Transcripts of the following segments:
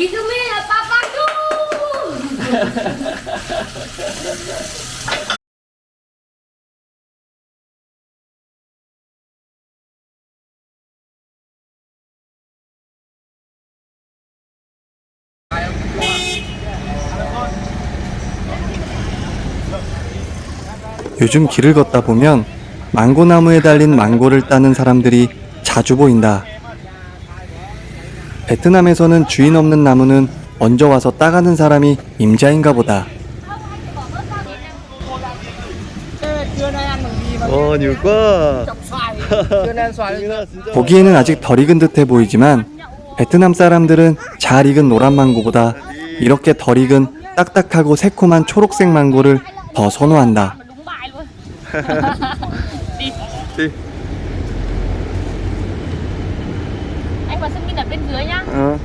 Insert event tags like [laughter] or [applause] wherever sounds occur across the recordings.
Tu. 요즘 길을 걷다 보면 망고나무에 달린 망고를 따는 사람들이 자주 보인다. 베트남에서는 주인 없는 나무는 얹어 와서 따가는 사람이 임자인가 보다. 어, 뉴과. [laughs] 보기에는 아직 덜 익은 듯해 보이지만 베트남 사람들은 잘 익은 노란 망고보다 이렇게 덜 익은 딱딱하고 새콤한 초록색 망고를 더 선호한다. [laughs] Sưng đặt bên dưới nhá. 어.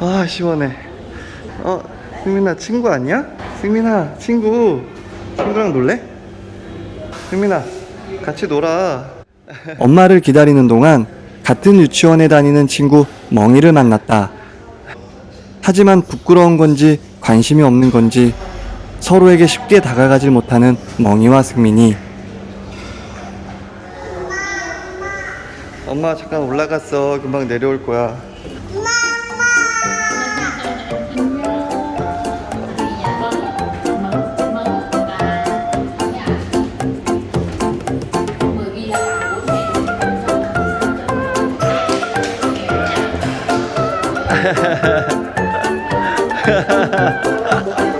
아 시원해. 어 승민아 친구 아니야? 승민아 친구. 친구랑 놀래? 승민아 같이 놀아. [laughs] 엄마를 기다리는 동안 같은 유치원에 다니는 친구 멍이를 만났다. 하지만 부끄러운 건지 관심이 없는 건지 서로에게 쉽게 다가가질 못하는 멍이와 승민이 엄마 잠깐 올라갔어. 금방 내려올 거야. 아 [laughs] [laughs]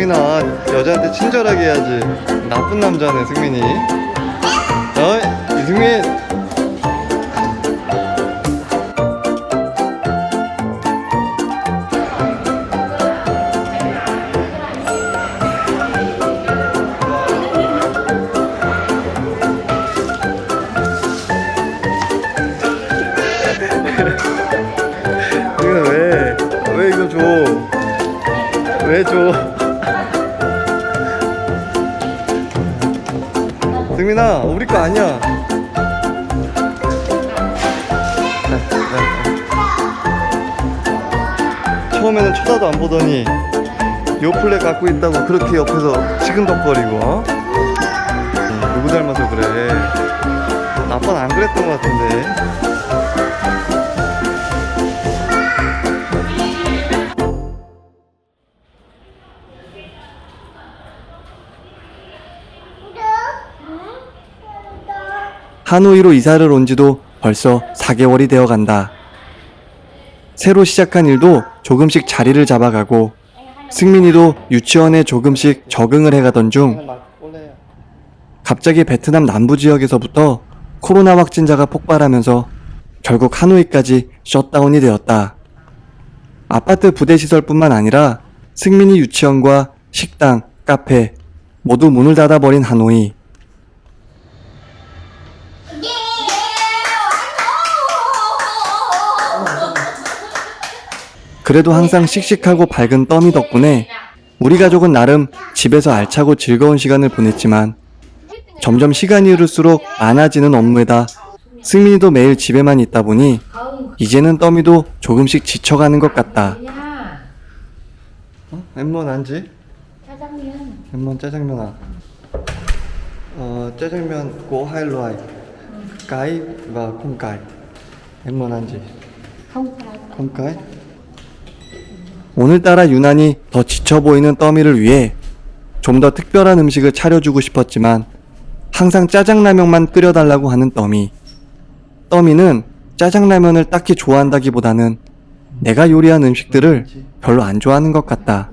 승민아 여자한테 친절하게 해야지. 나쁜 남자네 승민이. 어 이승민. 승민아 왜? 왜 이거 줘? 왜 줘? 승민아, 우리 거 아니야. 처음에는 쳐다도 안 보더니 요 플레 갖고 있다고 그렇게 옆에서 치근덕거리고 어? 음, 누구 닮아서 그래? 아빠는 안 그랬던 것 같은데 하노이로 이사를 온 지도 벌써 4개월이 되어 간다. 새로 시작한 일도 조금씩 자리를 잡아가고 승민이도 유치원에 조금씩 적응을 해가던 중 갑자기 베트남 남부 지역에서부터 코로나 확진자가 폭발하면서 결국 하노이까지 셧다운이 되었다. 아파트 부대 시설뿐만 아니라 승민이 유치원과 식당, 카페 모두 문을 닫아버린 하노이. 그래도 항상 씩씩하고 밝은 떠미 덕분에 우리 가족은 나름 집에서 알차고 즐거운 시간을 보냈지만 점점 시간이 흐를수록 많아지는 업무에다 승민이도 매일 집에만 있다 보니 이제는 떠미도 조금씩 지쳐가는 것 같다. 어? 엠몬 안지? 짜장면. 엠몬 짜장면아. 어 짜장면 고 하일로아이. 까이 và 콩 까이. 엠몬 안지? Không phải. 콩 까이? 오늘따라 유난히 더 지쳐 보이는 떠미를 위해 좀 더 특별한 음식을 차려주고 싶었지만 항상 짜장라면만 끓여달라고 하는 떠미. 떠미는 짜장라면을 딱히 좋아한다기보다는 내가 요리한 음식들을 별로 안 좋아하는 것 같다.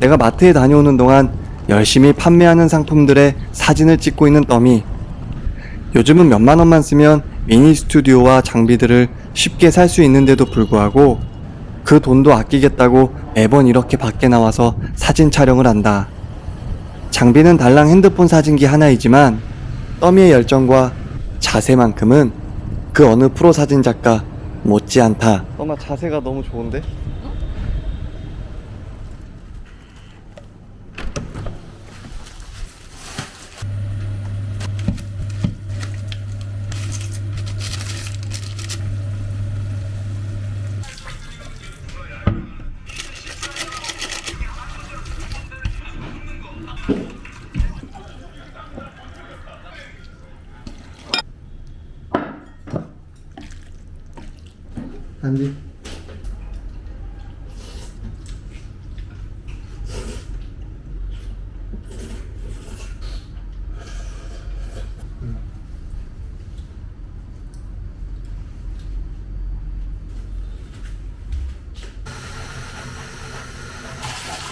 내가 마트에 다녀오는 동안 열심히 판매하는 상품들의 사진을 찍고 있는 떠미. 요즘은 몇만 원만 쓰면 미니 스튜디오와 장비들을 쉽게 살 수 있는데도 불구하고 그 돈도 아끼겠다고 매번 이렇게 밖에 나와서 사진 촬영을 한다. 장비는 달랑 핸드폰 사진기 하나이지만 떠미의 열정과 자세만큼은 그 어느 프로 사진 작가 못지않다. 떠마 자세가 너무 좋은데? 안지.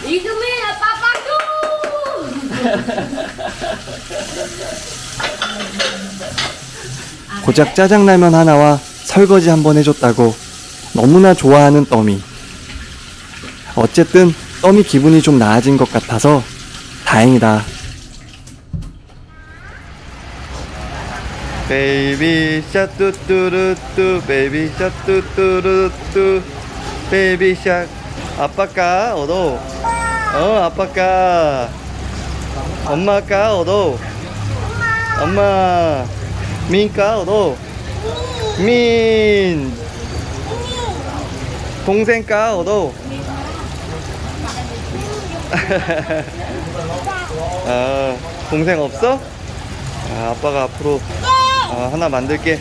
이금이야 빠빠도. [laughs] 고작 짜장라면 하나와 설거지 한 번 해줬다고 너무나 좋아하는 떠미. 어쨌든 떠미 기분이 좀 나아진 것 같아서 다행이다. 베이비 샤 뚜뚜루뚜. 베이비 샤 뚜뚜루뚜. 베이비 샤 아빠까 어도 어 아빠까 엄마까? 어도? 엄마 민까? 어도? 민 동생까? 어도? [laughs] 아 동생 없어? 아, 아빠가 앞으로 아, 하나 만들게.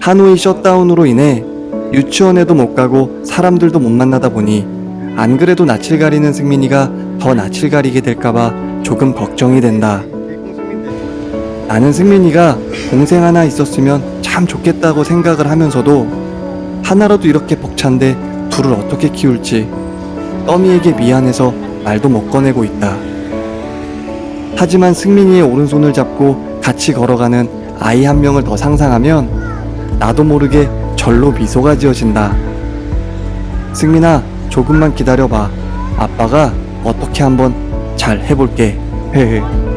하노이 셧다운으로 인해 유치원에도 못 가고 사람들도 못 만나다 보니 안 그래도 낯을 가리는 승민이가 더 낯을 가리게 될까봐 조금 걱정이 된다. 나는 승민이가 동생 하나 있었으면 참 좋겠다고 생각을 하면서도 하나라도 이렇게 벅찬데 둘을 어떻게 키울지 떠미에게 미안해서 말도 못 꺼내고 있다. 하지만 승민이의 오른손을 잡고 같이 걸어가는 아이 한 명을 더 상상하면 나도 모르게 절로 미소가 지어진다. 승민아, 조금만 기다려봐. 아빠가 어떻게 한번 잘 해볼게. 헤헤.